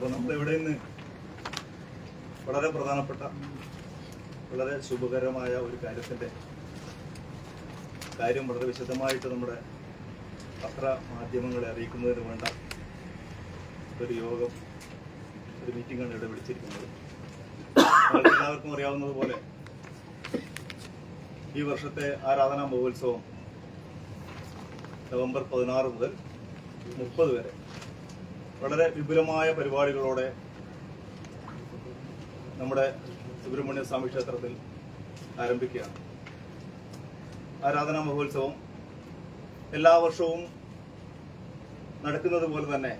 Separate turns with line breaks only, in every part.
അപ്പോൾ നമ്മൾ ഇവിടെ നിന്ന് വളരെ പ്രധാനപ്പെട്ട വളരെ ശുഭകരമായ ഒരു കാര്യത്തിന്റെ കാര്യം വളരെ വിശദമായിട്ട് നമ്മുടെ പത്ര മാധ്യമങ്ങളെ അറിയിക്കുന്നതിന് വേണ്ട ഒരു യോഗം ഒരു മീറ്റിംഗാണ് ഇവിടെ വിളിച്ചിരിക്കുന്നത്. എല്ലാവർക്കും അറിയാവുന്നതുപോലെ ഈ വർഷത്തെ ആരാധനാ മഹോത്സവം നവംബർ പതിനാറ് മുതൽ മുപ്പത് വരെ വളരെ വിപുലമായ പരിപാടികളോടെ നമ്മുടെ സുബ്രഹ്മണ്യ സ്വാമി ക്ഷേത്രത്തിൽ ആരംഭിക്കുകയാണ്. ആരാധനാ മഹോത്സവം എല്ലാ വർഷവും നടക്കുന്നത് പോലെ തന്നെ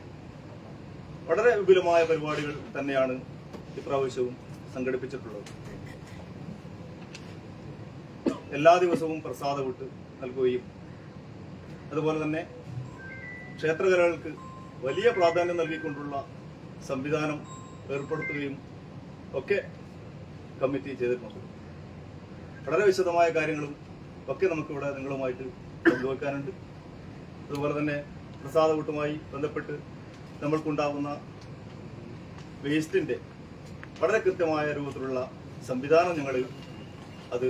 വളരെ വിപുലമായ പരിപാടികൾ തന്നെയാണ് ഇപ്രാവശ്യവും സംഘടിപ്പിച്ചിട്ടുള്ളത്. എല്ലാ ദിവസവും പ്രസാദവിട്ട് നൽകുകയും അതുപോലെ തന്നെ ക്ഷേത്രകലകൾക്ക് വലിയ പ്രാധാന്യം നൽകിക്കൊണ്ടുള്ള സംവിധാനം ഏർപ്പെടുത്തുകയും ഒക്കെ കമ്മിറ്റി ചെയ്തിട്ടുണ്ട്. വളരെ വിശദമായ കാര്യങ്ങളും ഒക്കെ നമുക്കിവിടെ നിങ്ങളുമായിട്ട് പങ്കുവെക്കാനുണ്ട്. അതുപോലെ തന്നെ പ്രസാദ കൂട്ടുമായി ബന്ധപ്പെട്ട് നമ്മൾക്കുണ്ടാകുന്ന വേസ്റ്റിന്റെ വളരെ കൃത്യമായ രൂപത്തിലുള്ള സംവിധാനം ഞങ്ങൾ അത്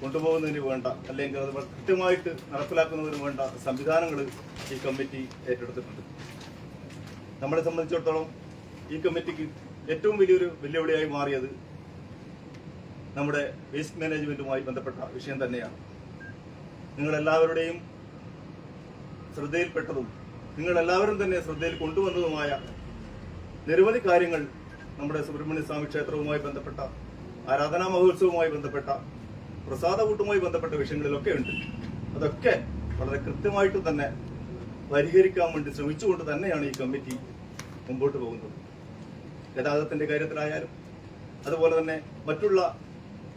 കൊണ്ടുപോകുന്നതിന് വേണ്ട അല്ലെങ്കിൽ അത് കൃത്യമായിട്ട് നടപ്പിലാക്കുന്നതിന് വേണ്ട സംവിധാനങ്ങൾ ഈ കമ്മിറ്റി ഏറ്റെടുത്തിട്ടുണ്ട്. നമ്മളെ സംബന്ധിച്ചിടത്തോളം ഈ കമ്മിറ്റിക്ക് ഏറ്റവും വലിയൊരു വെല്ലുവിളിയായി മാറിയത് നമ്മുടെ വേസ്റ്റ് മാനേജ്മെന്റുമായി ബന്ധപ്പെട്ട വിഷയം തന്നെയാണ്. നിങ്ങളെല്ലാവരുടെയും ശ്രദ്ധയിൽപ്പെട്ടതും നിങ്ങളെല്ലാവരും തന്നെ ശ്രദ്ധയിൽ കൊണ്ടുവന്നതുമായ നിരവധി കാര്യങ്ങൾ നമ്മുടെ സുബ്രഹ്മണ്യ സ്വാമി ക്ഷേത്രവുമായി ബന്ധപ്പെട്ട ആരാധനാ മഹോത്സവവുമായി ബന്ധപ്പെട്ട പ്രസാദകൂട്ടുമായി ബന്ധപ്പെട്ട വിഷയങ്ങളിലൊക്കെ ഉണ്ട് അതൊക്കെ വളരെ കൃത്യമായിട്ട് തന്നെ പരിഹരിക്കാൻ വേണ്ടി ശ്രമിച്ചുകൊണ്ട് തന്നെയാണ് ഈ കമ്മിറ്റി മുമ്പോട്ട് പോകുന്നത്. ഗതാഗതത്തിന്റെ കാര്യത്തിലായാലും അതുപോലെ തന്നെ മറ്റുള്ള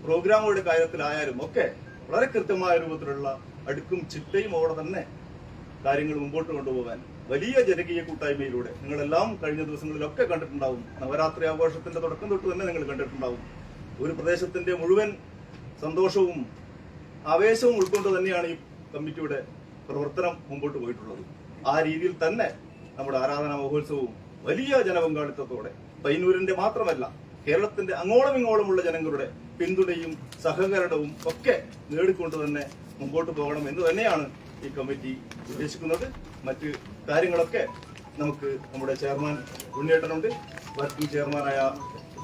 പ്രോഗ്രാമുകളുടെ കാര്യത്തിലായാലും ഒക്കെ വളരെ കൃത്യമായ രൂപത്തിലുള്ള അടുക്കും ചിട്ടയും അവിടെ തന്നെ കാര്യങ്ങൾ മുമ്പോട്ട് കൊണ്ടുപോകാൻ വലിയ ജനകീയ കൂട്ടായ്മയിലൂടെ നിങ്ങളെല്ലാം കഴിഞ്ഞ ദിവസങ്ങളിലൊക്കെ കണ്ടിട്ടുണ്ടാവും. നവരാത്രി ആഘോഷത്തിന്റെ തുടക്കം തൊട്ട് തന്നെ നിങ്ങൾ കണ്ടിട്ടുണ്ടാവും. ഒരു പ്രദേശത്തിന്റെ മുഴുവൻ സന്തോഷവും ആവേശവും ഉൾക്കൊണ്ട് തന്നെയാണ് ഈ കമ്മിറ്റിയുടെ പ്രവർത്തനം മുമ്പോട്ട് പോയിട്ടുള്ളത്. ആ രീതിയിൽ തന്നെ നമ്മുടെ ആരാധനാ മഹോത്സവവും വലിയ ജനപങ്കാളിത്തത്തോടെ പയ്യന്നൂരിന്റെ മാത്രമല്ല കേരളത്തിന്റെ അങ്ങോളം ഇങ്ങോളമുള്ള ജനങ്ങളുടെ പിന്തുണയും സഹകരണവും ഒക്കെ നേടിക്കൊണ്ട് തന്നെ മുമ്പോട്ട് പോകണം എന്ന് തന്നെയാണ് ഈ കമ്മിറ്റി ഉദ്ദേശിക്കുന്നത്. മറ്റ് കാര്യങ്ങളൊക്കെ നമുക്ക് നമ്മുടെ ചെയർമാൻ ഉണ്ണിയേട്ടനുണ്ട്. വർക്കിംഗ് ചെയർമാനായ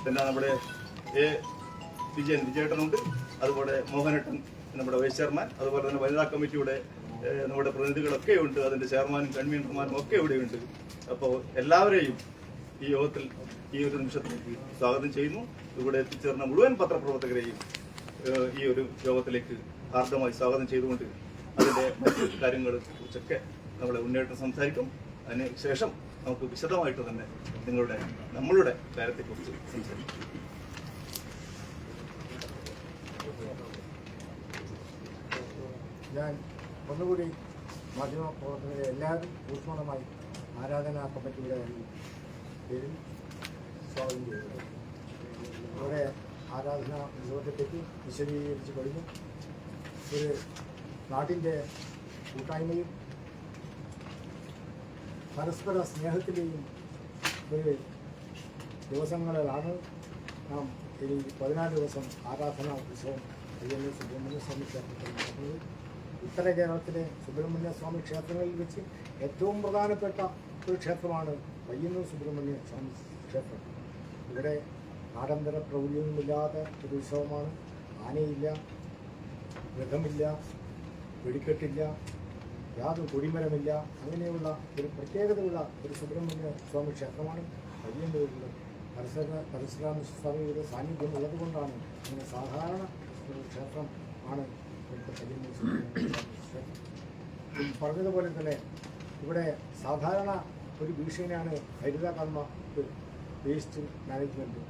പിന്നെ നമ്മുടെ എ. വിജയൻ വിജയേട്ടനുണ്ട്. അതുപോലെ മോഹനേട്ടൻ നമ്മുടെ വൈസ് ചെയർമാൻ. അതുപോലെ തന്നെ വനിതാ കമ്മിറ്റിയുടെ നമ്മുടെ പ്രതിനിധികളൊക്കെ ഉണ്ട് അതിന്റെ ചെയർമാനും കൺവീനർമാരും ഒക്കെ ഇവിടെയുണ്ട്. അപ്പോൾ എല്ലാവരെയും ഈ യോഗത്തിൽ ഈ ഒരു നിമിഷത്തിൽ സ്വാഗതം ചെയ്യുന്നു. ഇവിടെ എത്തിച്ചേർന്ന മുഴുവൻ പത്രപ്രവർത്തകരെയും ഈ ഒരു യോഗത്തിലേക്ക് ഹാർദമായി സ്വാഗതം ചെയ്തുകൊണ്ട് അതിന്റെ മറ്റു കാര്യങ്ങളെ കുറിച്ചൊക്കെ നമ്മളെ ഉന്നയിട്ട് സംസാരിക്കും. അതിന് ശേഷം നമുക്ക് വിശദമായിട്ട് തന്നെ നിങ്ങളുടെ നമ്മളുടെ കാര്യത്തെക്കുറിച്ച് സംസാരിക്കും.
ഞാൻ ഒന്നുകൂടി മാധ്യമ പ്രവർത്തകരെ എല്ലാവരും ഊഷ്മളമായി ആരാധനാ കമ്മിറ്റിയുടെ പേരിൽ സ്വാഗതം ചെയ്തത് ഇവിടെ ആരാധന ഉത്സവത്തെപ്പറ്റി വിശദീകരിച്ച് കഴിഞ്ഞു. ഒരു നാട്ടിന്റെ കൂട്ടായ്മയും പരസ്പര സ്നേഹത്തിലെയും ഒരു ദിവസങ്ങളിലാണ് നാം ഇനി പതിനാല് ദിവസം ആരാധനാ ഉത്സവം അയ്യന്നൂർ സുബ്രഹ്മണ്യ സ്വാമി ക്ഷേത്രത്തിൽ നടക്കുന്നത്. ഉത്തര കേരളത്തിലെ സുബ്രഹ്മണ്യ സ്വാമി ക്ഷേത്രങ്ങളിൽ വെച്ച് ഏറ്റവും പ്രധാനപ്പെട്ട ഒരു ക്ഷേത്രമാണ് പയ്യന്നൂർ സുബ്രഹ്മണ്യ സ്വാമി ക്ഷേത്രം. ഇവിടെ ആഡംബര പ്രൗഢിയൊന്നുമില്ലാത്ത ഒരു ഉത്സവമാണ്. ആനയില്ല രഥമില്ല വെടിക്കെട്ടില്ല യാതൊരു കൊടിമരമില്ല. അങ്ങനെയുള്ള ഒരു പ്രത്യേകതയുള്ള ഒരു സുബ്രഹ്മണ്യ സ്വാമി ക്ഷേത്രമാണ് പയ്യന്നൂരിൽ പരശുര പരശുരാമ സ്വാമിയുടെ സാന്നിധ്യം ഉള്ളതുകൊണ്ടാണ് അങ്ങനെ സാധാരണ ഒരു ക്ഷേത്രം ആണ് ഇവിടുത്തെ പയ്യന്നൂർ സുബ്രഹ്മണ്യ ക്ഷേത്രം. പറഞ്ഞതുപോലെ തന്നെ ഇവിടെ സാധാരണ ഒരു ഭീഷണിയാണ് Haritha Karma waste management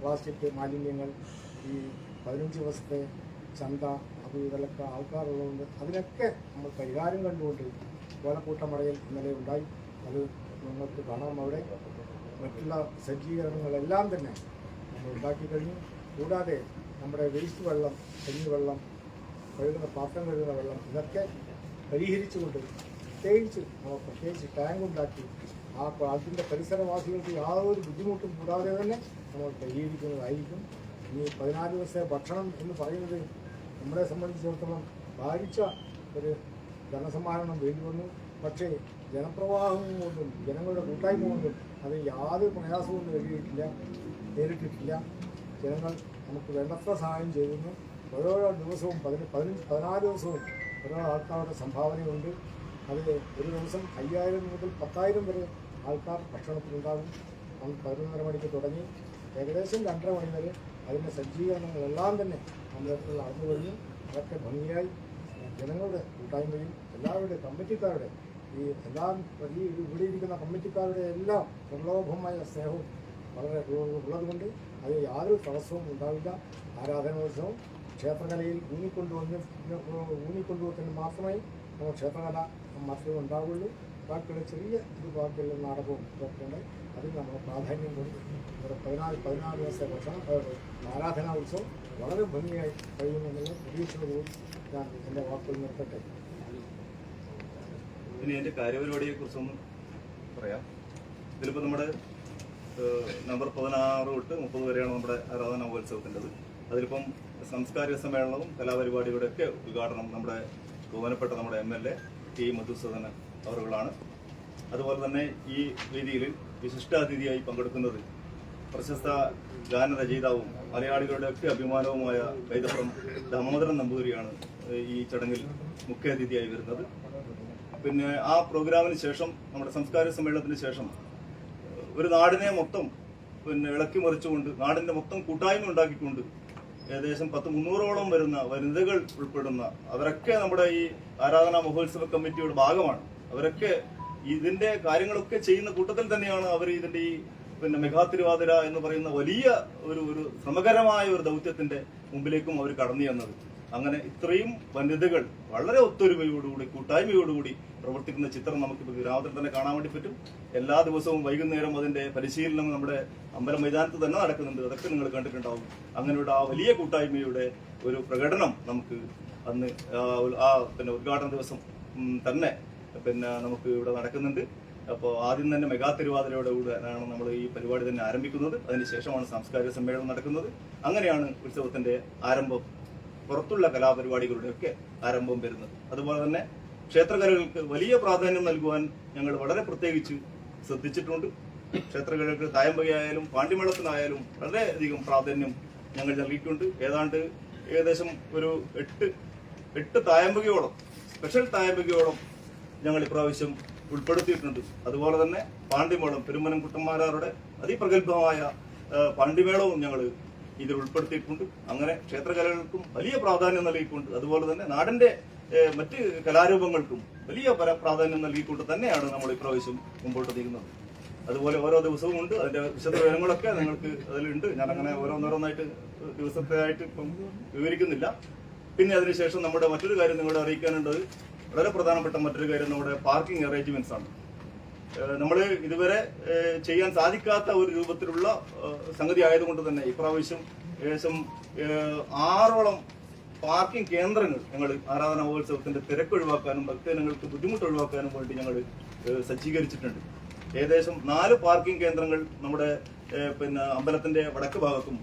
plastic മാലിന്യങ്ങൾ ഈ പതിനഞ്ച് ദിവസത്തെ ചന്ത അത് ഇതിലൊക്കെ ആൾക്കാരുള്ളതുകൊണ്ട് അതിനൊക്കെ നമ്മൾ പരിഹാരം കണ്ടുകൊണ്ട് കോലക്കൂട്ടമടയിൽ ഇന്നലെ ഉണ്ടായി. അത് നിങ്ങൾക്ക് കാണാം. അവിടെ മറ്റുള്ള സജ്ജീകരണങ്ങളെല്ലാം തന്നെ നമ്മൾ ഉണ്ടാക്കി കഴിഞ്ഞു. കൂടാതെ നമ്മുടെ വേസ്റ്റ് വെള്ളം കഞ്ഞിവെള്ളം കഴുകുന്ന പാത്രം കഴുകുന്ന വെള്ളം ഇതൊക്കെ പരിഹരിച്ചുകൊണ്ട് പ്രത്യേകിച്ച് പ്രത്യേകിച്ച് ടാങ്ക് ഉണ്ടാക്കി. ആ അതിന്റെ പരിസരവാസികൾക്ക് യാതൊരു ബുദ്ധിമുട്ടും കൂടാതെ തന്നെ നമ്മൾ പരിഹരിക്കുന്നതായിരിക്കും. ഇനി പതിനാല് ദിവസത്തെ ഭക്ഷണം എന്ന് പറയുന്നത് നമ്മളെ സംബന്ധിച്ചിടത്തോളം ഭാരിച്ച ഒരു ധനസമ്മാനം വേണ്ടി വന്നു. പക്ഷേ ജനപ്രവാഹം കൊണ്ടും ജനങ്ങളുടെ കൂട്ടായ്മ കൊണ്ടും അത് യാതൊരു പ്രയാസവും നേടിയിട്ടില്ല നേരിട്ടിട്ടില്ല. ജനങ്ങൾ നമുക്ക് വേണ്ടത്ര സഹായം ചെയ്യുന്നു ഓരോരോ ദിവസവും പതിന പതിനഞ്ച് പതിനാല് ദിവസവും ഓരോ ആൾക്കാരുടെ സംഭാവനയുണ്ട്. അതിൽ ഒരു ദിവസം അയ്യായിരം മുതൽ പത്തായിരം വരെ ആൾക്കാർ ഭക്ഷണത്തിനുണ്ടാകും നമ്മൾ പതിനൊന്നര മണിക്ക് തുടങ്ങി. ഏകദേശം രണ്ടര മണി വരെ അതിന്റെ സജ്ജീകരണങ്ങളെല്ലാം തന്നെ നമ്മുടെ നടന്നു കഴിഞ്ഞു. അതൊക്കെ ഭംഗിയായി. ജനങ്ങളുടെ കൂട്ടായ്മയും എല്ലാവരുടെ കമ്മിറ്റിക്കാരുടെ ഈ എല്ലാം ഈ ഇവിടെ ഇരിക്കുന്ന കമ്മിറ്റിക്കാരുടെ എല്ലാം നിർലോഭമായ സ്നേഹവും വളരെ ഉള്ളതുകൊണ്ട് അത് യാതൊരു തടസ്സവും ഉണ്ടാവില്ല. ആരാധനോത്സവം ക്ഷേത്രകലയിൽ ഊന്നിക്കൊണ്ടുവന്ന് ഊന്നിക്കൊണ്ടുവത്തിന് മാത്രമേ നമ്മൾ ക്ഷേത്രകല മാത്രമേ ഉണ്ടാവുള്ളൂ. ബാക്കിയുള്ള ചെറിയ ഇത് ബാക്കിയുള്ള നാടകവും ഇതൊക്കെയുണ്ട് അതിന് നമ്മൾ പ്രാധാന്യം കൊടുക്കും. ഇവിടെ പതിനാല് പതിനാല് ദിവസത്തെ ഭക്ഷണം ആരാധനാ ഉത്സവം വളരെ ഭംഗിയായി കഴിയുമെന്നുള്ള പ്രതീക്ഷയോടുകൂടി ഞാൻ എന്റെ വാക്കുകൾ നിർത്തട്ടെ.
ഇനി എന്റെ കാര്യപരിപാടിയെ കുറിച്ചൊന്നും പറയാം. ഇതിലിപ്പോൾ നമ്മുടെ നവംബർ പതിനാറ് തൊട്ട് മുപ്പത് വരെയാണ് നമ്മുടെ ആരാധനാ മഹോത്സവത്തിന്റെത് അതിലിപ്പം സാംസ്കാരിക സമ്മേളനവും കലാപരിപാടികളുടെയൊക്കെ ഉദ്ഘാടനം നമ്മുടെ ബഹുമാനപ്പെട്ട നമ്മുടെ M L A T Madhusudana അവറുകളാണ് അതുപോലെ തന്നെ ഈ വേദിയിൽ വിശിഷ്ടാതിഥിയായി പങ്കെടുക്കുന്നത് പ്രശസ്ത ഗാനരചയിതാവും മലയാളികളുടെ ഒക്കെ അഭിമാനവുമായ കൈതപ്പുറം ദാമോദരൻ നമ്പൂതിരിയാണ് ഈ ചടങ്ങിൽ മുഖ്യ അതിഥിയായി വരുന്നത്. പിന്നെ ആ പ്രോഗ്രാമിന് ശേഷം നമ്മുടെ സംസ്കാര സമ്മേളനത്തിന് ശേഷം ഒരു നാടിനെ മൊത്തം പിന്നെ ഇളക്കി മറിച്ചുകൊണ്ട് നാടിന്റെ മൊത്തം കൂട്ടായ്മ ഉണ്ടാക്കിക്കൊണ്ട് ഏകദേശം പത്ത് മുന്നൂറോളം വരുന്ന വനിതകൾ ഉൾപ്പെടുന്ന അവരൊക്കെ നമ്മുടെ ഈ ആരാധനാ മഹോത്സവ കമ്മിറ്റിയുടെ ഭാഗമാണ്. അവരൊക്കെ ഇതിന്റെ കാര്യങ്ങളൊക്കെ ചെയ്യുന്ന കൂട്ടത്തിൽ തന്നെയാണ് അവർ ഇതിന്റെ ഈ പിന്നെ മെഗാ തിരുവാതിര എന്ന് പറയുന്ന വലിയ ഒരു ഒരു ശ്രമകരമായ ഒരു ദൗത്യത്തിന്റെ മുമ്പിലേക്കും അവർ കടന്നു ചെന്നത്. അങ്ങനെ ഇത്രയും വനിതകൾ വളരെ ഒത്തൊരുമയോടുകൂടി കൂട്ടായ്മയോടുകൂടി പ്രവർത്തിക്കുന്ന ചിത്രം നമുക്ക് ഗ്രാമത്തിൽ തന്നെ കാണാൻ വേണ്ടി പറ്റും. എല്ലാ ദിവസവും വൈകുന്നേരം അതിന്റെ പരിശീലനം നമ്മുടെ അമ്പലം മൈതാനത്ത് തന്നെ നടക്കുന്നുണ്ട്. അതൊക്കെ നിങ്ങൾ കണ്ടിട്ടുണ്ടാവും. അങ്ങനെയുള്ള ആ വലിയ കൂട്ടായ്മയുടെ ഒരു പ്രകടനം നമുക്ക് അന്ന് ആ പിന്നെ ഉദ്ഘാടന ദിവസം തന്നെ പിന്നെ നമുക്ക് ഇവിടെ നടക്കുന്നുണ്ട്. അപ്പോൾ ആദ്യം തന്നെ മെഗാ തിരുവാതിരയോടെ കൂടെ ആണ് നമ്മൾ ഈ പരിപാടി തന്നെ ആരംഭിക്കുന്നത്. അതിനുശേഷമാണ് സാംസ്കാരിക സമ്മേളനം നടക്കുന്നത്. അങ്ങനെയാണ് ഉത്സവത്തിന്റെ ആരംഭം. പുറത്തുള്ള കലാപരിപാടികളുടെയൊക്കെ ആരംഭം വരുന്നത്. അതുപോലെ തന്നെ ക്ഷേത്രകലകൾക്ക് വലിയ പ്രാധാന്യം നൽകുവാൻ ഞങ്ങൾ വളരെ പ്രത്യേകിച്ച് ശ്രദ്ധിച്ചിട്ടുണ്ട്. ക്ഷേത്രകലകൾക്ക് തായമ്പകയായാലും പാണ്ഡിമേളത്തിനായാലും വളരെയധികം പ്രാധാന്യം ഞങ്ങൾ നൽകിയിട്ടുണ്ട്. ഏതാണ്ട് ഏകദേശം ഒരു എട്ട് എട്ട് തായമ്പകയോളം സ്പെഷ്യൽ തായമ്പകയോളം ഞങ്ങൾ ഇപ്രാവശ്യം ഉൾപ്പെടുത്തിയിട്ടുണ്ട്. അതുപോലെ തന്നെ പാണ്ഡിമേളം പെരുമനം കുട്ടന്മാരാരുടെ അതിപ്രഗത്ഭമായ പാണ്ഡിമേളവും ഞങ്ങൾ ഇതിൽ ഉൾപ്പെടുത്തിയിട്ടുണ്ട്. അങ്ങനെ ക്ഷേത്രകലകൾക്കും വലിയ പ്രാധാന്യം നൽകിക്കൊണ്ട് അതുപോലെ തന്നെ നാടിന്റെ മറ്റ് കലാരൂപങ്ങൾക്കും വലിയ പര- പ്രാധാന്യം നൽകിക്കൊണ്ട് തന്നെയാണ് നമ്മൾ ഇപ്രാവശ്യം മുമ്പോട്ട് നീങ്ങുന്നത്. അതുപോലെ ഓരോ ദിവസവും ഉണ്ട്. അതിന്റെ വിശദ വിവരങ്ങളൊക്കെ നിങ്ങൾക്ക് അതിലുണ്ട്. ഞാൻ അങ്ങനെ ഓരോന്നോരോന്നായിട്ട് ദിവസത്തെയായിട്ട് ഇപ്പം വിവരിക്കുന്നില്ല. പിന്നെ അതിനുശേഷം നമ്മുടെ മറ്റൊരു കാര്യം നിങ്ങളെ അറിയിക്കാനുള്ളത് വളരെ പ്രധാനപ്പെട്ട മറ്റൊരു കാര്യം നമ്മുടെ പാർക്കിംഗ് അറേഞ്ച്മെന്റ്സ് ആണ് നമ്മൾ ഇതുവരെ ചെയ്യാൻ സാധിക്കാത്ത ഒരു രൂപത്തിലുള്ള സംഗതി ആയതുകൊണ്ട് തന്നെ ഇപ്രാവശ്യം ഏകദേശം ആറോളം പാർക്കിംഗ് കേന്ദ്രങ്ങൾ ഞങ്ങൾ ആരാധന മഹോത്സവത്തിന്റെ തിരക്ക് ഒഴിവാക്കാനും ഭക്തജനങ്ങൾക്ക് ബുദ്ധിമുട്ട് ഒഴിവാക്കാനും വേണ്ടി ഞങ്ങൾ സജ്ജീകരിച്ചിട്ടുണ്ട്. ഏകദേശം നാല് പാർക്കിംഗ് കേന്ദ്രങ്ങൾ നമ്മുടെ പിന്നെ അമ്പലത്തിന്റെ വടക്ക് ഭാഗത്തും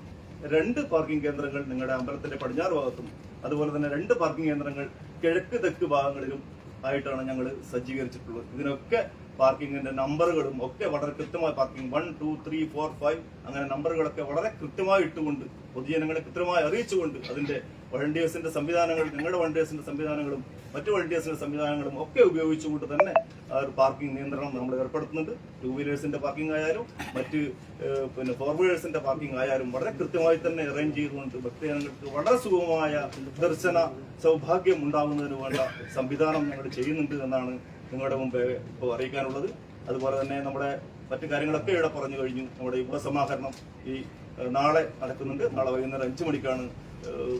രണ്ട് പാർക്കിംഗ് കേന്ദ്രങ്ങൾ നിങ്ങളുടെ അമ്പലത്തിന്റെ പടിഞ്ഞാറ് ഭാഗത്തും അതുപോലെ തന്നെ രണ്ട് പാർക്കിംഗ് കേന്ദ്രങ്ങൾ കിഴക്ക് തെക്ക് ഭാഗങ്ങളിലും ആയിട്ടാണ് ഞങ്ങൾ സജ്ജീകരിച്ചിട്ടുള്ളത്. ഇതിനൊക്കെ പാർക്കിങ്ങിന്റെ നമ്പറുകളും ഒക്കെ വളരെ കൃത്യമായി parking. One two three four five അങ്ങനെ നമ്പറുകളൊക്കെ വളരെ കൃത്യമായി ഇട്ടുകൊണ്ട് പൊതുജനങ്ങളെ കൃത്യമായി അറിയിച്ചുകൊണ്ട് അതിന്റെ വളണ്ടിയേഴ്സിന്റെ സംവിധാനങ്ങൾ ഞങ്ങളുടെ വളണ്ടിയേഴ്സിന്റെ സംവിധാനങ്ങളും മറ്റു വളണ്ടിയേഴ്സിന്റെ സംവിധാനങ്ങളും ഒക്കെ ഉപയോഗിച്ചുകൊണ്ട് തന്നെ ഒരു പാർക്കിംഗ് നിയന്ത്രണം നമ്മൾ ഏർപ്പെടുത്തുന്നുണ്ട്. ടൂ വീലേഴ്സിന്റെ പാർക്കിംഗ് ആയാലും മറ്റ് പിന്നെ ഫോർ വീലേഴ്സിന്റെ പാർക്കിംഗ് ആയാലും വളരെ കൃത്യമായി തന്നെ അറേഞ്ച് ചെയ്തുകൊണ്ട് ഭക്തജനങ്ങൾക്ക് വളരെ സുഗമമായ ദർശന സൗഭാഗ്യം ഉണ്ടാകുന്നതിന് വേണ്ട സംവിധാനം ഞങ്ങൾ ചെയ്യുന്നുണ്ട് എന്നാണ് നിങ്ങളുടെ മുമ്പ് ഇപ്പോൾ അറിയിക്കാനുള്ളത്. അതുപോലെ തന്നെ നമ്മുടെ മറ്റു കാര്യങ്ങളൊക്കെ ഇവിടെ പറഞ്ഞു കഴിഞ്ഞു. നമ്മുടെ യുവസമാഹരണം ഈ നാളെ നടക്കുന്നുണ്ട്. നാളെ വൈകുന്നേരം അഞ്ചു മണിക്കാണ്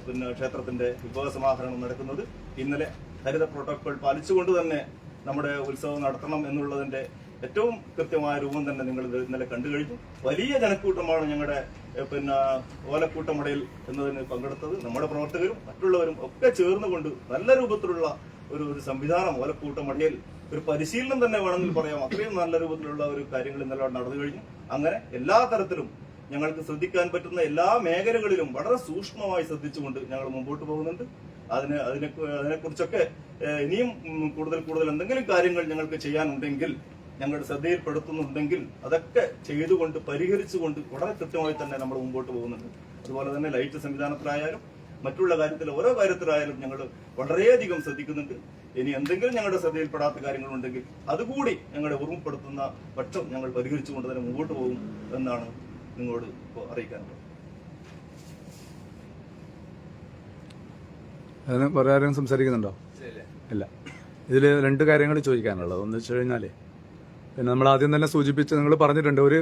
പിന്നെ ക്ഷേത്രത്തിന്റെ വിഭവ സമാഹരണം നടക്കുന്നത്. ഇന്നലെ ഹരിത പ്രോട്ടോക്കോൾ പാലിച്ചുകൊണ്ട് തന്നെ നമ്മുടെ ഉത്സവം നടത്തണം എന്നുള്ളതിന്റെ ഏറ്റവും കൃത്യമായ രൂപം തന്നെ നിങ്ങൾ ഇന്നലെ കണ്ടു കഴിഞ്ഞു. വലിയ ജനക്കൂട്ടമാണ് ഞങ്ങളുടെ പിന്നെ ഓലക്കൂട്ടമടയിൽ എന്നതിന് പങ്കെടുത്തത്. നമ്മുടെ പ്രവർത്തകരും മറ്റുള്ളവരും ഒക്കെ ചേർന്നുകൊണ്ട് നല്ല രൂപത്തിലുള്ള ഒരു ഒരു സംവിധാനം ഓലക്കൂട്ടം മടയിൽ ഒരു പരിശീലനം തന്നെ വേണമെങ്കിൽ പറയാം. അത്രയും നല്ല രൂപത്തിലുള്ള ഒരു കാര്യങ്ങൾ ഇന്നലെ നടന്നു കഴിഞ്ഞു. അങ്ങനെ എല്ലാ തരത്തിലും ഞങ്ങൾക്ക് ശ്രദ്ധിക്കാൻ പറ്റുന്ന എല്ലാ മേഖലകളിലും വളരെ സൂക്ഷ്മമായി ശ്രദ്ധിച്ചുകൊണ്ട് ഞങ്ങൾ മുമ്പോട്ട് പോകുന്നുണ്ട്. അതിന് അതിനെ അതിനെക്കുറിച്ചൊക്കെ ഇനിയും കൂടുതൽ കൂടുതൽ എന്തെങ്കിലും കാര്യങ്ങൾ ഞങ്ങൾക്ക് ചെയ്യാനുണ്ടെങ്കിൽ ഞങ്ങളുടെ ശ്രദ്ധയിൽപ്പെടുത്തുന്നുണ്ടെങ്കിൽ അതൊക്കെ ചെയ്തുകൊണ്ട് പരിഹരിച്ചുകൊണ്ട് വളരെ കൃത്യമായി തന്നെ നമ്മൾ മുമ്പോട്ട് പോകുന്നുണ്ട്. അതുപോലെ തന്നെ ലൈറ്റ് സംവിധാനത്തിലായാലും മറ്റുള്ള കാര്യത്തിൽ ഓരോ കാര്യത്തിലായാലും ഞങ്ങൾ വളരെയധികം ശ്രദ്ധിക്കുന്നുണ്ട്. ഇനി എന്തെങ്കിലും ഞങ്ങളുടെ ശ്രദ്ധയിൽപ്പെടാത്ത കാര്യങ്ങളുണ്ടെങ്കിൽ അതുകൂടി ഞങ്ങളെ ഓർമ്മപ്പെടുത്തുന്ന പക്ഷം ഞങ്ങൾ പരിഹരിച്ചുകൊണ്ട് തന്നെ മുമ്പോട്ട് പോകും എന്നാണ് നിങ്ങളോട് ഇപ്പോൾ അറിയിക്കാനുള്ളത്.
അതിന് വേറെ ആരെങ്കിലും സംസാരിക്കുന്നുണ്ടോ? ഇല്ല. ഇതിൽ രണ്ട് കാര്യങ്ങൾ ചോദിക്കാനുള്ളത്. ഒന്ന് വെച്ച് കഴിഞ്ഞാൽ പിന്നെ നമ്മൾ ആദ്യം തന്നെ സൂചിപ്പിച്ച് നിങ്ങൾ പറഞ്ഞിട്ടുണ്ട് ഒരു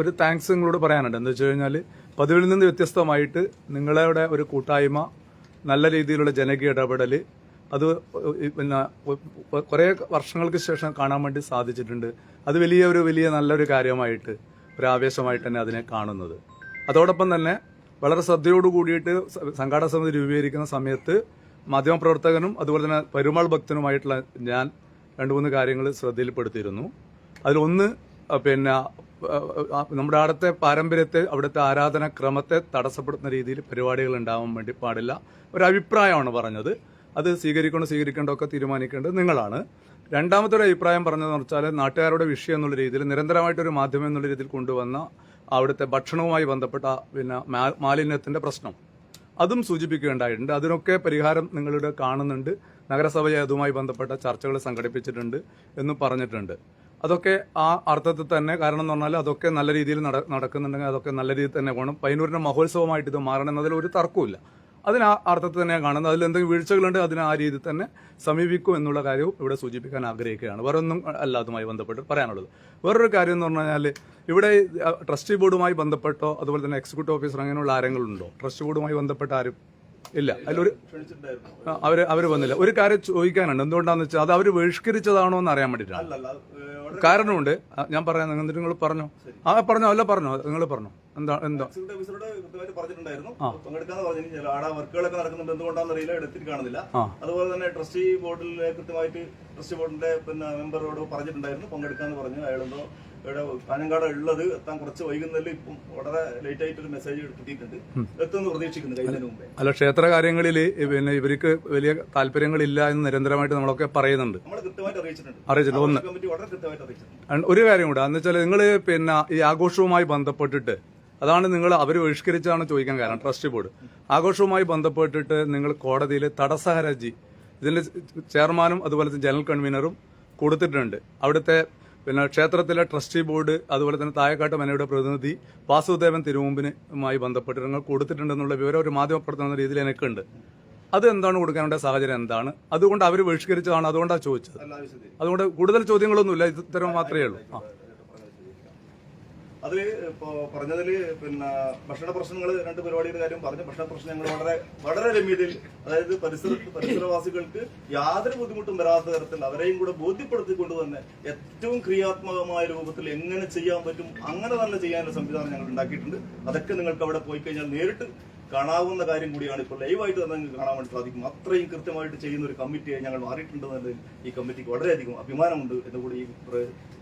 ഒരു- താങ്ക്സ് നിങ്ങളോട് പറയാനുണ്ട്. എന്താ വെച്ച് കഴിഞ്ഞാൽ പതിവിൽ നിന്ന് വ്യത്യസ്തമായിട്ട് നിങ്ങളുടെ ഒരു കൂട്ടായ്മ നല്ല രീതിയിലുള്ള ജനകീയ ഇടപെടൽ അത് പിന്നെ കുറേ വർഷങ്ങൾക്ക് ശേഷം കാണാൻ വേണ്ടി സാധിച്ചിട്ടുണ്ട്. അത് വലിയ ഒരു വലിയ നല്ലൊരു കാര്യമായിട്ട് ഒരു ആവേശമായിട്ട് തന്നെ അതിനെ കാണുന്നത്. അതോടൊപ്പം തന്നെ വളരെ ശ്രദ്ധയോട് കൂടിയിട്ട് സംഘാടന സമിതി രൂപീകരിക്കുന്ന സമയത്ത് മാധ്യമപ്രവർത്തകനും അതുപോലെ തന്നെ പെരുമാൾ ഭക്തനുമായിട്ടുള്ള ഞാൻ രണ്ട് മൂന്ന് കാര്യങ്ങൾ ശ്രദ്ധയിൽപ്പെടുത്തിയിരുന്നു. അതിലൊന്ന് പിന്നെ നമ്മുടെ അവിടുത്തെ പാരമ്പര്യത്തെ അവിടുത്തെ ആരാധന ക്രമത്തെ തടസ്സപ്പെടുത്തുന്ന രീതിയിൽ പരിപാടികൾ ഉണ്ടാവാൻ വേണ്ടി പാടില്ല. ഒരു അഭിപ്രായമാണ് പറഞ്ഞത്. അത് സ്വീകരിക്കണോ സ്വീകരിക്കേണ്ടോ ഒക്കെ തീരുമാനിക്കേണ്ടത് നിങ്ങളാണ്. രണ്ടാമത്തെ ഒരു അഭിപ്രായം പറഞ്ഞതെന്ന് വെച്ചാൽ നാട്ടുകാരുടെ വിഷയം എന്നുള്ള രീതിയിൽ നിരന്തരമായിട്ടൊരു മാധ്യമം എന്നുള്ള രീതിയിൽ കൊണ്ടുവന്ന അവിടുത്തെ ഭക്ഷണവുമായി ബന്ധപ്പെട്ട പിന്നെ മാലിന്യത്തിന്റെ പ്രശ്നം. അതും സൂചിപ്പിക്കുകയുണ്ടായിട്ടുണ്ട്. അതിനൊക്കെ പരിഹാരം നിങ്ങളുടെ കാണുന്നുണ്ട്. നഗരസഭയെ അതുമായി ബന്ധപ്പെട്ട ചർച്ചകൾ സംഘടിപ്പിച്ചിട്ടുണ്ട് എന്നും പറഞ്ഞിട്ടുണ്ട്. അതൊക്കെ ആ അർത്ഥത്തിൽ തന്നെ കാരണം എന്ന് പറഞ്ഞാൽ അതൊക്കെ നല്ല രീതിയിൽ നട- നടക്കുന്നുണ്ടെങ്കിൽ അതൊക്കെ നല്ല രീതിയിൽ തന്നെ പോകണം പയ്യന്നൂരിന്റെ മഹോത്സവമായിട്ട് ഇത് മാറണം എന്നതിൽ ഒരു തർക്കമില്ല അതിന് ആ അർത്ഥത്തിൽ തന്നെയാണ് കാണുന്നത്. അതിൽ എന്തെങ്കിലും വീഴ്ചകളുണ്ട് അതിന് ആ രീതിയിൽ തന്നെ സമീപിക്കും എന്നുള്ള കാര്യവും ഇവിടെ സൂചിപ്പിക്കാൻ ആഗ്രഹിക്കുകയാണ്. വേറെ ഒന്നും അല്ല ബന്ധപ്പെട്ട് പറയാനുള്ളത്. വേറൊരു കാര്യം എന്ന് പറഞ്ഞു കഴിഞ്ഞാൽ ഇവിടെ ട്രസ്റ്റി ബോർഡുമായി ബന്ധപ്പെട്ടോ അതുപോലെ തന്നെ എക്സിക്യൂട്ടീവ് ഓഫീസർ അങ്ങനെയുള്ള ആരെങ്കിലും ഉണ്ടോ? ട്രസ്റ്റ് ബോർഡുമായി ബന്ധപ്പെട്ട ആരും? ഇല്ല. അതിലൊരു അവർ അവർ വന്നില്ല. ഒരു കാര്യം ചോദിക്കാനുണ്ട്. എന്തുകൊണ്ടാന്ന് വെച്ചാൽ അത് അവർ ബഹിഷ്കരിച്ചതാണോ എന്ന് അറിയാൻ
വളരെ
കാരണമുണ്ട്. ഞാൻ പറയാം. നിങ്ങൾ നിങ്ങൾ പറഞ്ഞോ? ആ പറഞ്ഞോ. അല്ല പറഞ്ഞോ. നിങ്ങൾ പറഞ്ഞോ. എന്താ എന്താ.
അതുപോലെ തന്നെ ട്രസ്റ്റി ബോർഡിൽ കൃത്യമായിട്ട് ട്രസ്റ്റി ബോർഡിന്റെ പിന്നെ മെമ്പറോട് പറഞ്ഞിട്ടുണ്ടായിരുന്നു. പങ്കെടുക്കാന്ന് പറഞ്ഞു. അയാളെന്തോ ഇവിടെ കാഞ്ഞങ്കാട് ഉള്ളത്. എത്താൻ കുറച്ച് വൈകുന്നതിൽ ഇപ്പം വളരെ ലേറ്റ് ആയിട്ട് ഒരു മെസ്സേജ് കിട്ടിയിട്ടുണ്ട് എത്തുമെന്ന് പ്രതീക്ഷിക്കുന്നു കഴിഞ്ഞതിന് മുമ്പേ.
അല്ല ക്ഷേത്ര കാര്യങ്ങളിൽ പിന്നെ ഇവർക്ക് വലിയ താല്പര്യങ്ങളില്ല എന്ന് നിരന്തരമായിട്ട് നമ്മളൊക്കെ പറയുന്നുണ്ട്.
നമ്മൾ കൃത്യമായിട്ട് അറിയിച്ചിട്ടുണ്ട്.
അറിയിച്ചിട്ടുണ്ട്. ഒന്ന്.
കമ്മിറ്റി വളരെ കൃത്യമായിട്ട് അറിയിച്ചിട്ടുണ്ട്.
ഒരു കാര്യം കൂടെ. എന്ന് വെച്ചാൽ നിങ്ങൾ പിന്നെ ഈ ആഘോഷവുമായി ബന്ധപ്പെട്ടിട്ട് അതാണ് നിങ്ങൾ അവർ ബഹിഷ്കരിച്ചാണ് ചോദിക്കാൻ കാരണം ട്രസ്റ്റ് ബോർഡ്. ആഘോഷവുമായി ബന്ധപ്പെട്ടിട്ട് നിങ്ങൾ കോടതിയിൽ തടസ്സ ഹർജി ഇതിന്റെ ചെയർമാനും അതുപോലെ ജനറൽ കൺവീനറും കൊടുത്തിട്ടുണ്ട്. അവിടുത്തെ പിന്നെ ക്ഷേത്രത്തിലെ ട്രസ്റ്റി ബോർഡ് അതുപോലെ തന്നെ തായക്കാട്ട് മനയുടെ പ്രതിനിധി വാസുദേവൻ തിരുമുമ്പിനുമായി ബന്ധപ്പെട്ട് ഞങ്ങൾ കൊടുത്തിട്ടുണ്ടെന്നുള്ള വിവരം ഒരു മാധ്യമപ്രവർത്തന രീതിയിൽ എനിക്കുണ്ട് അത് എന്താണ് കൊടുക്കാനുള്ള സാഹചര്യം എന്താണ്? അതുകൊണ്ട് അവർ ബഹിഷ്കരിച്ചതാണ് അതുകൊണ്ടാണ് ചോദിച്ചത്. അതുകൊണ്ട് കൂടുതൽ ചോദ്യങ്ങളൊന്നുമില്ല ഇത്തരം മാത്രമേ ഉള്ളൂ. ആ
ഇപ്പോൾ ഇപ്പോ പറഞ്ഞതിൽ പിന്നെ ഭക്ഷണ പ്രശ്നങ്ങൾ രണ്ട് പരിപാടിയുടെ കാര്യം പറഞ്ഞു. ഭക്ഷണ പ്രശ്നങ്ങൾ വളരെ വളരെ രമ്യതയിൽ അതായത് പരിസര പരിസരവാസികൾക്ക് യാതൊരു ബുദ്ധിമുട്ടും വരാത്ത തരത്തിൽ അവരെയും കൂടെ ബോധ്യപ്പെടുത്തിക്കൊണ്ട് തന്നെ ഏറ്റവും ക്രിയാത്മകമായ രൂപത്തിൽ എങ്ങനെ ചെയ്യാൻ പറ്റും അങ്ങനെ തന്നെ ചെയ്യാനുള്ള സംവിധാനം ഞങ്ങൾ ഉണ്ടാക്കിയിട്ടുണ്ട്. അതൊക്കെ നിങ്ങൾക്ക് അവിടെ പോയി കഴിഞ്ഞാൽ നേരിട്ട് കാണാവുന്ന കാര്യം കൂടിയാണ് ഇപ്പോൾ ലൈവായിട്ട് തന്നെ കാണാൻ വേണ്ടി സാധിക്കും. അത്രയും കൃത്യമായിട്ട് ചെയ്യുന്ന ഒരു കമ്മിറ്റിയെ ഞങ്ങൾ മാറിയിട്ടുണ്ടെന്നതിൽ ഈ കമ്മിറ്റിക്ക് വളരെയധികം അഭിമാനമുണ്ട് എന്ന് കൂടി ഈ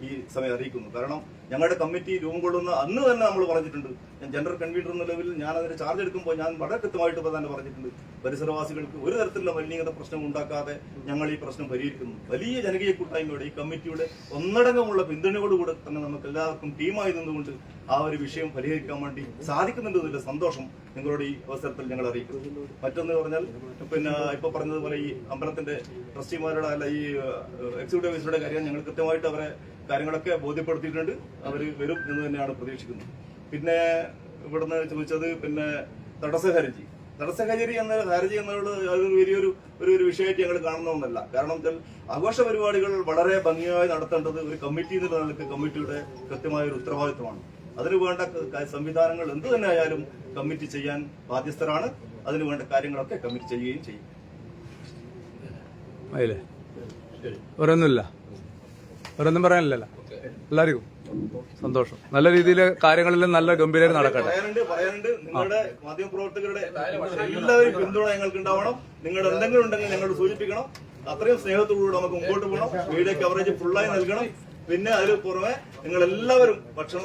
ഈ സമയം അറിയിക്കുന്നു. കാരണം ഞങ്ങളുടെ കമ്മിറ്റി രൂപം കൊള്ളുന്ന അന്ന് തന്നെ നമ്മൾ പറഞ്ഞിട്ടുണ്ട് ഞാൻ ജനറൽ കൺവീനർ എന്ന ലെവലിൽ ഞാൻ അതിന് ചാർജ് എടുക്കുമ്പോൾ ഞാൻ വളരെ കൃത്യമായിട്ട് തന്നെ പറഞ്ഞിട്ടുണ്ട്. പരിസരവാസികൾക്ക് ഒരു തരത്തിലുള്ള മലിനീകരണ പ്രശ്നം ഉണ്ടാക്കാതെ ഞങ്ങൾ ഈ പ്രശ്നം പരിഹരിക്കുന്നു. വലിയ ജനകീയ കൂട്ടായ്മയുടെ ഈ കമ്മിറ്റിയുടെ ഒന്നടങ്കമുള്ള പിന്തുണയോടുകൂടെ തന്നെ നമുക്ക് എല്ലാവർക്കും ടീമായി നിന്നുകൊണ്ട് ആ ഒരു വിഷയം പരിഹരിക്കാൻ വേണ്ടി സാധിക്കുന്നുണ്ട് എന്നുള്ള സന്തോഷം നിങ്ങളുടെ ഈ അവസരത്തിൽ ഞങ്ങൾ അറിയിക്കുന്നു. മറ്റൊന്ന് പറഞ്ഞാൽ പിന്നെ ഇപ്പൊ പറഞ്ഞതുപോലെ ഈ അമ്പലത്തിന്റെ ട്രസ്റ്റിമാരുടെ അല്ല ഈ എക്സിക്യൂട്ടീവ് ഓഫീസറുടെ കാര്യം ഞങ്ങൾ കൃത്യമായിട്ട് അവരെ കാര്യങ്ങളൊക്കെ ബോധ്യപ്പെടുത്തിയിട്ടുണ്ട്. അവർ വരും എന്ന് തന്നെയാണ് പ്രതീക്ഷിക്കുന്നത്. പിന്നെ ഇവിടുന്ന് ചോദിച്ചത് പിന്നെ തടസ്സ ഹർജി എന്ന ഹാരജി എന്നുള്ളത് അതൊരു വലിയൊരു ഒരു ഒരു വിഷയമായിട്ട് ഞങ്ങൾ കാണുന്ന കാരണം വെച്ചാൽ ആഘോഷ പരിപാടികൾ വളരെ ഭംഗിയായി നടത്തേണ്ടത് ഒരു കമ്മിറ്റി എന്നുള്ള നിലയ്ക്ക് കമ്മിറ്റിയുടെ കൃത്യമായ ഒരു ഉത്തരവാദിത്വമാണ് അതിന് വേണ്ട സംവിധാനങ്ങൾ എന്ത് തന്നെ ആയാലും കമ്മിറ്റി ചെയ്യാൻ ബാധ്യസ്ഥരാണ്. അതിന് വേണ്ട കാര്യങ്ങളൊക്കെ കമ്മിറ്റി ചെയ്യുകയും ചെയ്യും.
ഒരൊന്നുമില്ല ഒരൊന്നും പറയാനില്ലല്ലോ. എല്ലാവർക്കും. സന്തോഷം. നല്ല രീതിയിൽ കാര്യങ്ങളെല്ലാം നല്ല ഗംഭീരം നടക്കട്ടെ.
പറയാനുണ്ട് പറയാനുണ്ട്. നിങ്ങളുടെ മാധ്യമപ്രവർത്തകരുടെ എല്ലാവരും പിന്തുണ ഞങ്ങൾക്ക് ഉണ്ടാവണം നിങ്ങളുടെ എന്തെങ്കിലും ഉണ്ടെങ്കിൽ ഞങ്ങൾ സൂചിപ്പിക്കണം. അത്രയും സ്നേഹത്തോടുകൂടി നമുക്ക് മുമ്പോട്ട് പോകണം. മീഡിയ കവറേജ് ഫുള്ളായി നൽകണം. പിന്നെ അതിന് പുറമെ നിങ്ങൾ എല്ലാവരും ഭക്ഷണം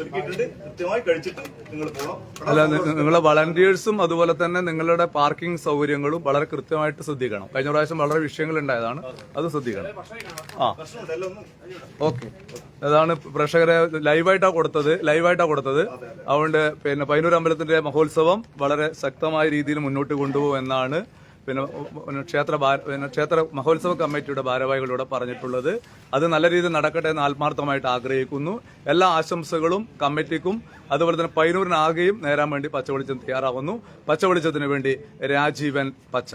ഒരുക്കിയിട്ടുണ്ട്. കൃത്യമായി കഴിച്ചിട്ട് നിങ്ങൾ പോകണം
നിങ്ങളെ വളണ്ടിയേഴ്സും അതുപോലെ തന്നെ നിങ്ങളുടെ പാർക്കിംഗ് സൗകര്യങ്ങളും വളരെ കൃത്യമായിട്ട് ശ്രദ്ധിക്കണം. കഴിഞ്ഞ പ്രാവശ്യം വളരെ വിഷയങ്ങൾ ഉണ്ടായതാണ് അത് ശ്രദ്ധിക്കണം. ആ. ഓക്കെ. അതാണ് പ്രേക്ഷകരെ ലൈവായിട്ടാ കൊടുത്തത്. ലൈവായിട്ടാ കൊടുത്തത്. അതുകൊണ്ട് പിന്നെ പൈനൂർ അമ്പലത്തിന്റെ മഹോത്സവം വളരെ ശക്തമായ രീതിയിൽ മുന്നോട്ട് കൊണ്ടുപോകും എന്നാണ് പിന്നെ ക്ഷേത്ര ക്ഷേത്ര മഹോത്സവ കമ്മിറ്റിയുടെ ഭാരവാഹികളോട് പറഞ്ഞിട്ടുള്ളത്. അത് നല്ല രീതിയിൽ നടക്കട്ടെ എന്ന് ആത്മാർത്ഥമായിട്ട് ആഗ്രഹിക്കുന്നു. എല്ലാ ആശംസകളും കമ്മിറ്റിക്കും അതുപോലെ തന്നെ പൈനൂരിനാകെയും നേരാൻ വേണ്ടി പച്ചവെളിച്ചം തയ്യാറാവുന്നു. പച്ചവെളിച്ചത്തിന് വേണ്ടി രാജീവൻ പച്ച.